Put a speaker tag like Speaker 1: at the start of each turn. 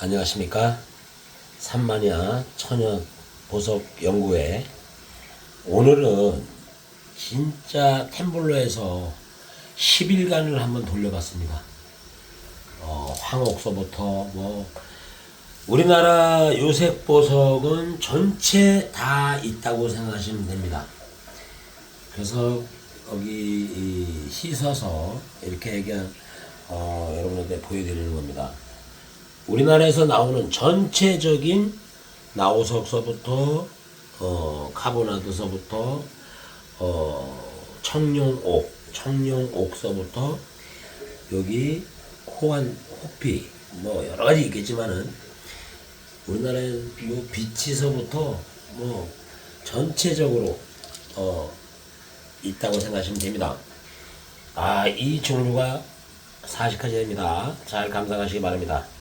Speaker 1: 안녕하십니까? 산마니아 천연 보석 연구회. 오늘은 진짜 템블러에서 10일간을 한번 돌려봤습니다. 어, 황옥서부터 뭐 우리나라 요색 보석은 전체 다 있다고 생각하시면 됩니다. 그래서 여기 이 씻어서 이렇게 그냥 어, 여러분한테 보여드리는 겁니다. 우리나라에서 나오는 전체적인 나우석서부터 어, 카보나드서부터 어, 청룡옥, 청룡옥서부터 여기 호환, 호피 뭐 여러 가지 있겠지만은 우리나라에 요 비치서부터 뭐 전체적으로 어, 있다고 생각하시면 됩니다. 아, 이 종류가 40가지 됩니다. 잘 감상하시기 바랍니다.